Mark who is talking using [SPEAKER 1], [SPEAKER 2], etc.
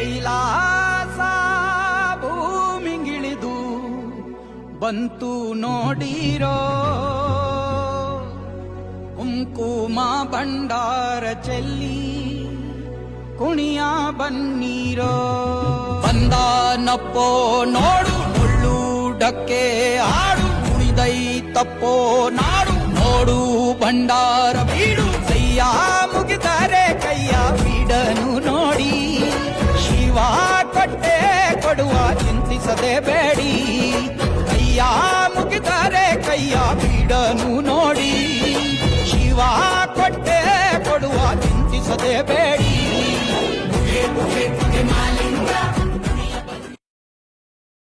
[SPEAKER 1] ಕೈಲಾಸ ಭೂಮಿಗಿಳಿದು ಬಂತು ನೋಡಿರೋ ಕುಂಕುಮ ಭಂಡಾರ ಚೆಲ್ಲಿ ಕುಣಿಯ ಬನ್ನೀರೋ. ಬಂದಾನಪ್ಪೋ ನೋಡು, ಮುಳ್ಳು ಡಕ್ಕೆ ಆಡು ಕುಣಿದೈ ತಪ್ಪೋ ನಾಡು, ನೋಡು ಭಂಡಾರ ಬೀಡು ಸಯ್ಯ ಮುಗಿದ ಕೊಟ್ಟೆ ಕೊಡುವ ಚಿಂತಿಸದೆ ಬೇಡಿ. ಕೈಯ ಮುಗಿದರೆ ಕೈಯ ಬೀಡನು ನೋಡಿ. ಶಿವ ಕೊಟ್ಟೆ ಕೊಡುವ ಚಿಂತಿಸದೆ ಬೇಡಿ.